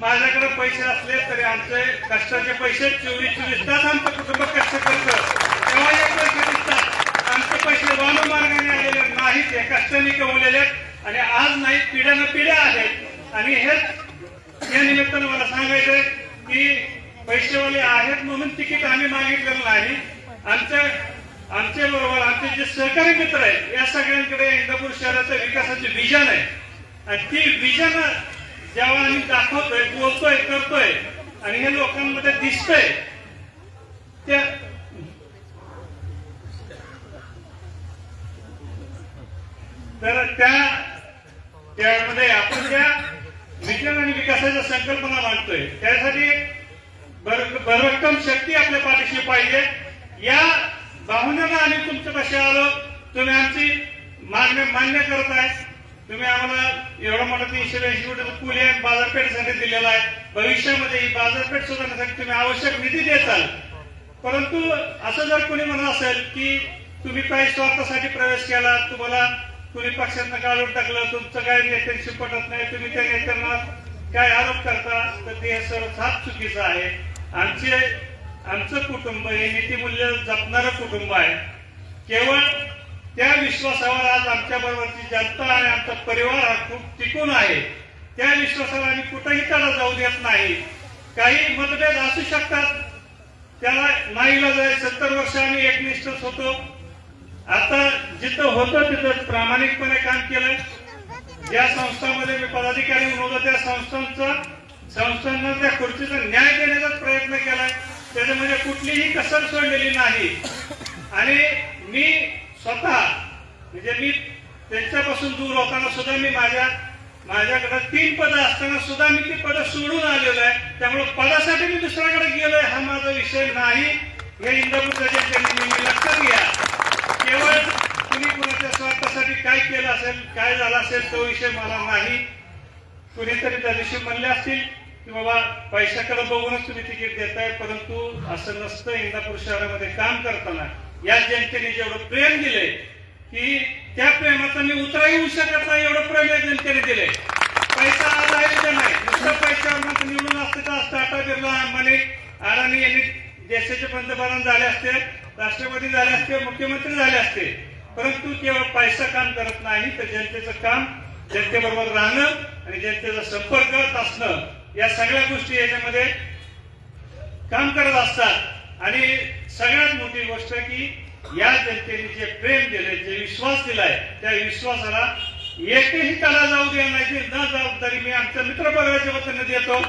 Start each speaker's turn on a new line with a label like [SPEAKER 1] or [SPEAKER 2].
[SPEAKER 1] माझ्याकडे पैसे असले तरी आमचे कष्टाचे पैसे चोवीस चोवीस तास आमचं कुटुंब कष्ट करतं. तेव्हा एक पैसे दिसतात. आमचे पैसे वाममार्गाने आलेले नाहीत हे कष्टाने कमवलेले आहेत. आणि आज नाही पिढ्यानं पिढ्या आहेत. आणि हेच या निमित्तानं मला सांगायचंय की पैसेवाले आहेत म्हणून तिकीट आम्ही मागितलेलं नाही. आमच्या आमचे बरोबर आमचे जे सहकारी मित्र आहेत या सगळ्यांकडे इंदापूर शहराच्या विकासाचे विजन आहे. आणि ती विजन जेव्हा आम्ही दाखवतोय बोलतोय करतोय आणि हे लोकांमध्ये दिसतंय त्या तर त्या त्यामध्ये आपण त्या विज्ञान आणि विकासाच्या संकल्पना मांडतोय त्यासाठी भर भरभक्कम शक्ती आपल्या पाठीशी पाहिजे. या भावनेला आम्ही तुमच्या कशा आलो तुम्ही आमची मागणी मान्य करत आहे तुम्ही आम्हाला एवढं म्हणत तीनशे ऐंशी कोटीचा पूल आहे बाजारपेठेसाठी दिलेला आहे. भविष्यामध्ये ही बाजारपेठ सुधारण्यासाठी तुम्ही आवश्यक निधी देताल. परंतु असं जर कोणी म्हणत असेल की तुम्ही काही स्वार्थासाठी प्रवेश केला तुम्हाला कुणी पक्षांना काढून टाकलं तुमचं काय नेत्यांशी पटत नाही तुम्ही त्या नेत्यांना काय आरोप करता तर ते सर्व साफ चुकीचं आहे. आमचे आमचं कुटुंब हे नीतीमूल्य जपणारं कुटुंब आहे. केवळ त्या विश्वासावर आज आमच्या बरोबरची जनता आणि आमचा परिवार हा खूप टिकून आहे. त्या विश्वासाला आम्ही कुठंही त्याला जाऊ देत नाही. काही मतभेद असू शकतात. त्याला नाहीला जाय सत्तर वर्ष आम्ही एकनिष्ठच होतो. आता जिथं होतं तिथं प्रामाणिकपणे काम केलं. ज्या संस्थांमध्ये मी पदाधिकारी म्हणून होतो. त्या संस्थांचा संस्थांना त्या खुर्चीचा न्याय देण्याचा प्रयत्न केलाय. त्याच्यामध्ये कुठलीही कसर सोडलेली नाही. आणि मी स्वतः म्हणजे मी त्यांच्यापासून दूर होताना सुद्धा मी माझ्या माझ्याकडे तीन पदं असताना सुद्धा मी ती पदं सोडून आलेलो आहे. त्यामुळे पदासाठी मी दुसऱ्याकडे गेलोय हा माझा विषय नाही. हे इंदापूरच्या नेहमी लक्षात घ्या केवळ तुम्ही कुणाच्या स्वार्थासाठी काय केलं असेल काय झालं असेल तो विषय मला नाही. कुणीतरी त्या दिवशी म्हणले असतील की बाबा पैशाकडे बघूनच तुम्ही तिकीट देताय परंतु असं नसतं. इंदापूर शहरामध्ये काम करताना या जनतेने जेवढं प्रेम दिले की त्या प्रेमाचा मी उतरा येऊ शकत नाही एवढं प्रेम या जनतेने दिले पैसा आज आहे का नाही. दुसऱ्या पैशावर निवडून असते का? टाटा बिर्ला अंबानी अडाणी यांनी देशाचे पंतप्रधान झाले असते राष्ट्रपती झाले असते मुख्यमंत्री झाले असते. परंतु केवळ पैसा काम करत नाही तर जनतेचं काम जनतेबरोबर राहणं आणि जनतेचा संपर्क असणं या सगळ्या गोष्टी याच्यामध्ये काम करत असतात. आणि सगळ्यात मोठी गोष्ट की या जनतेने जे प्रेम दिले जे विश्वास दिलाय त्या विश्वासाला एकही त्याला जाऊ द्या नाही न जबाबदारी मी आमच्या मित्रपरिवाराच्या वतीने देतो.